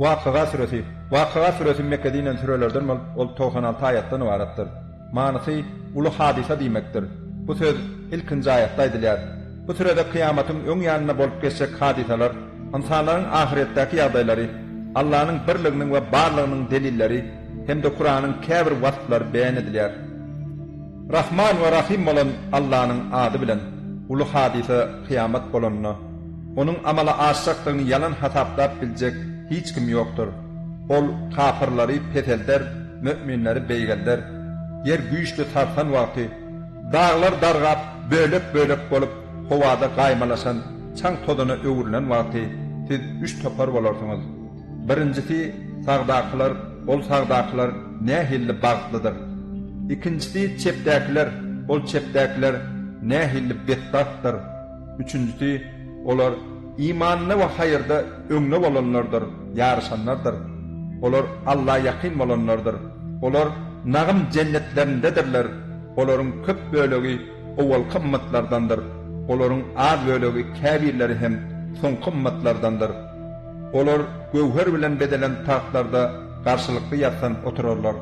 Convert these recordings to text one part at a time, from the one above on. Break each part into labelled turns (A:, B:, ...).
A: Vakıga suresi Vakıga suresi Mekke'den sürelerden ol 96 ayatdan ibaretdir. Manysy ulu hadisa diýmekdir. Bu söz ilkinji ayatda edilýär. Bu sürede kıyamatyň öň ýanyna bolup geçjek hadisalar, insanlaryň ahiretdäki ýagdaýlary, Allah'ın birliğinin ve barlığının delilleri hem de Kur'an'ın käbir vasfları beyan edilýär. Rahman ve Rahim olan Allah'ın adı bilen ulu hadise kıyamet bolanyny, onun amala aşyklığını yalan hatapdap biljek hiç kim ýokdur. Ol kafirleri petelder, müminleri beýgelder. Yer güýçli tartan wagty, dağlar dargap, bölük bolup howada gaýmalaşan, çaň toduna öwürlen wagty, siz üç topar bolarsyňyz. Birincisi sagdakylar, ol sagdakylar nähilli bagtlydyr. İkincisi çepdäkiler, ol çepdäkiler nähilli betbatdyr. Üçüncüsi olar imanına ve hayırda öňne bolanlardyr, ýarşanlardyr. Olar Allah ýaqin bolanlardyr. Olar nagym jennetlerindedirler. Olaryň köp bölegi owal kımmatlardandır. Olaryň az bölegi käbirleri hem soň kımmatlardandır. Olar gövher bilen bedelen tahtlarda garşylykly ýatan oturarlar.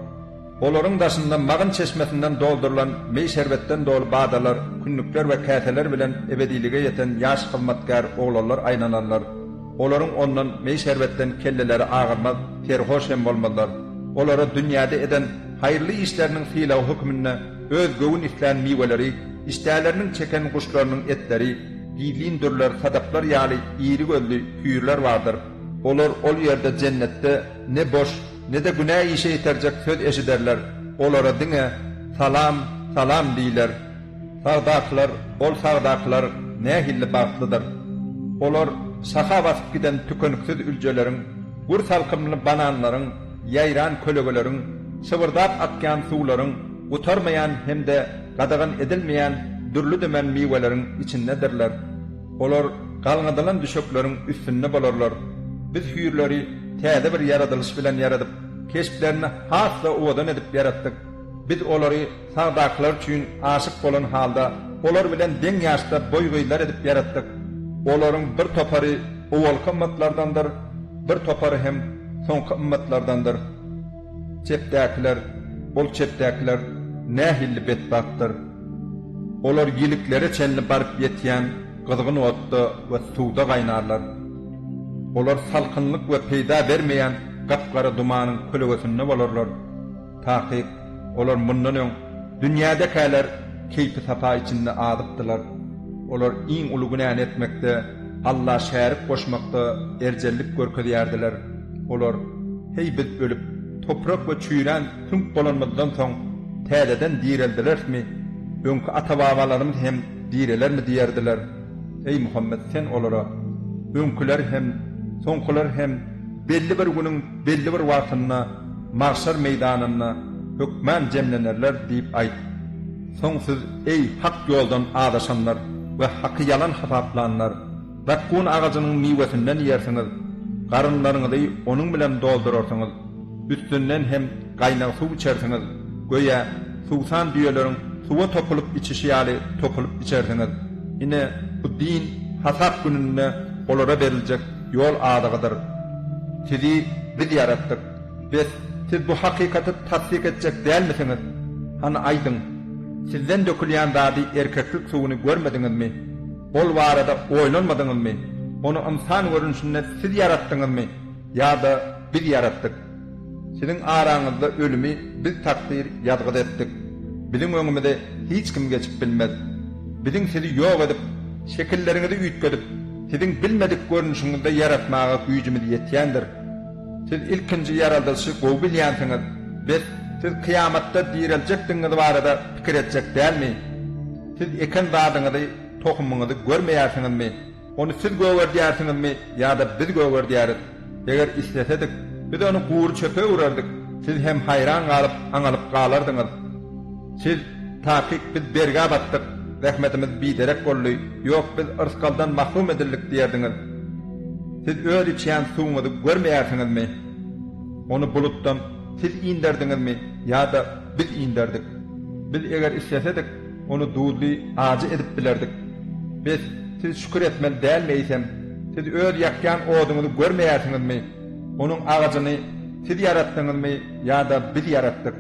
A: Olorun daşından magın çeşmesinden doldurulan mey şerbetten dolu badalar, künnükler ve käteler bilen ebedilige yeten yaş kılmatkar oğlanlar aynananlar. Olorun ondan mey şerbetten kelleleri ağırmaz, terhoş hem olmalar. Olara dünyada eden hayırlı işlerinin fiilav hükmünne öz gowun iflan miweleri, iştälerinin çeken kuşlarının etleri, giyilindürler, sadaplar yali, iri gözlü hüyürler vardır. Olur ol yerde cennette ne boş, ne de günah işe yetercek söz eşiderler. Olara dine salam, salam diýler. Sağdaklar, ol sağdaklar nähilli bagtlydyr. Olar saha basyp giden tükönüksiz üljeleriň, gur salkymly bananlaryň, ýaýran kölegelerin, sıvırdap atgan suwlaryň, utarmayan hem de qadağan edilmeýän dürlü dümen miweleriň içindedirler. Olar galňadylan düşökleriň üstünde bolarlar. Biz hüýürleri täze bir yaradylyş bilen yaradyp, keşplerini hasla uwadan edip yaratdyk. Biz olary sagdaklar üçin aşyk bolan halda, olar bilen deň ýaşda boýgoýlar edip yaratdyk. Olaryň bir topary owalky ümmetlerdendir, bir topary hem soňky ümmetlerdendir. Çepdäkiler, bol çepdäkiler nähilli betbakdyr. Olar ýilikleri çenli barp ýetýän, gyzgyn otda we suwda gaýnarlar. Olar salkınlık ve peyda bermeyen gapgara dumanın kölegesinde bolarlar. Tahkik, olar bundan ön, dünyada kalar keyfi sapa içinde adıptılar. Olar in ulugunan etmekte, Allah şerif koşmakta ercellik görkeziyerdiler. Olar, hey biz ölüp, toprak ve çüyren tüm bolanmadan son, tədədən direldiler mi? Önkü atababalarımız hem direler mi diyerdiler? Ey Muhammed sen olara, önküler hem soňkular hem belli bir günüň belli bir wagtyna mahşer meýdanyna hökmen jemlenerler diýip aýt. Soňsuz ey hak ýoldan adaşanlar we haky yalan hapaplanlar, Rakkun ağacının miwesinden ýersiňiz, garynlaryňyzy onuň bilen doldurarsyňyz, üstünden hem gaýnak suw içersiňiz, goýa suwsan diýerleriň suwa topulup içişi ýaly topulup içersiňiz. Ine bu din hasap gününde olara beriljek yol adygydyr. Sizi biz yarattyk. Biz siz bu hakikaty tasdik etjek dälmisiňiz? Hany aýdyň. Sizden dökülýän dady erkeklik suwuny görmediňizmi? Bol barada oýlanmadyňyzmy? Onu insan görünüşinde siz yaratdyňyzmy? Ýa-da biz yaratdyk. Sizin araňyzda ölümi biz takdir ýazgyd etdik. Bilim öňümde hiç kim geçip bilmez. Bilim sizi ýok edip, şekillerini üýtgedip, Sizin bilmedik görünüşünüzde yaratmağa gücümüz yetyendir. Siz ilkinci yaraldışı gobil. Biz siz kıyamatta diýiljekdiňiz barada fikir edecek değil mi? Siz eken zadınızı, tohumunuzu görmeyersiniz mi? Onu siz göver diyersiniz mi? Ya da biz göver diyeriz. Eğer istesedik, biz onu kuğur çöpe uğrardık. Siz hem hayran kalıp, aňalyp galardyňyz. Siz takik biz berga battık. Rahmetimiz biderek bolly, ýok biz ırskaldan mahrum edildik diýerdiňiz. Siz öýle içýän suwuňyzy görmeýärsiňizmi? Onu bulutdan siz inderdiňizmi ýa-da biz inderdik? Biz eger islesedik, onu duýly agy edip bilerdik. Biz siz şükür etmeli dälmeýsem, siz öýle ýakýan oduňyzy görmeýärsiňizmi? Onun ağacını siz yaratdyňyzmy ýa-da biz yaratdyk?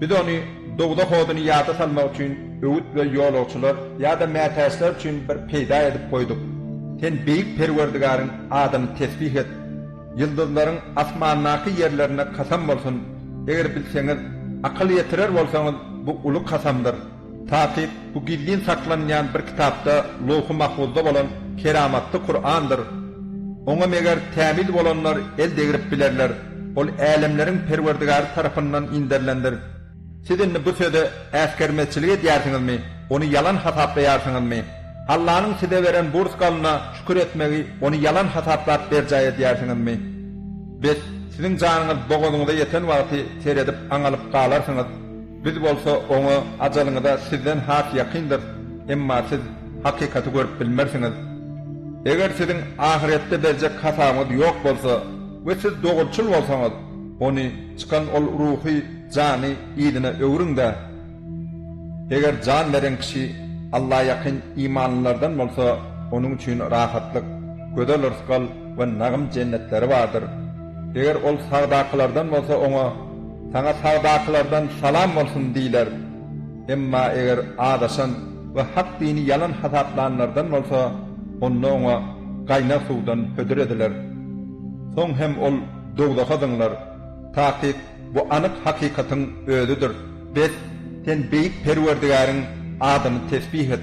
A: Biz onu dogda hoduny ýada salmak üçin öwüt we ýolagçylar ýa-da mätäsler üçin bir peýda edip goýduk. Sen beýik perwerdigaryň adamy tesbih et. Yıldızlaryň asmannaky yerlerine kasam bolsun. Eger bilseňiz, akıl ýetirer bolsaňyz bu ulu kasamdyr. Taýip bu gillin saklanýan bir kitapda Lohul Mahfuzda bolan keramatly Kur'andyr. Oňa meger tämil bolanlar el degirip bilerler. Ol älemleriň perwerdigary tarapyndan inderlendir. Sizin bu sözü äskermetçilik edýärsiňizmi? Onu yalan hataplaýarsyňyzmy? Allah'ın size veren burs kalına şükür etmeyi, onu yalan hataplat bercay edýärsiňizmi? Biz sizin canınız boğazınıza yeten vakti seyredip analıp kalarsınız. Biz bolsa onu acalınıza sizden hak yakındır. Emma siz hakikati görüp bilmersiniz. Eger sizin ahirette bercek kasamız yok bolsa ve siz doğulçul bolsaňyz, onu çıkan ol ruhi cani idine öwrüň de eger can beren kişi Allah yakın imanlardan bolsa onun üçin rahatlyk, gödel rızkal we nagym cennetleri bardyr. Eger ol sadaqalardan bolsa oňa sana sadaqalardan salam bolsun diýler. Emma eger adaşan we hak dini yalan hasaplanlardan bolsa onda oňa gaynar suwdan hödür ediler. Soň hem ol dogda kadınlar Takik bu anık hakikatin öğlüdür. Biz sen beyik perverdigarın adını tesbih et.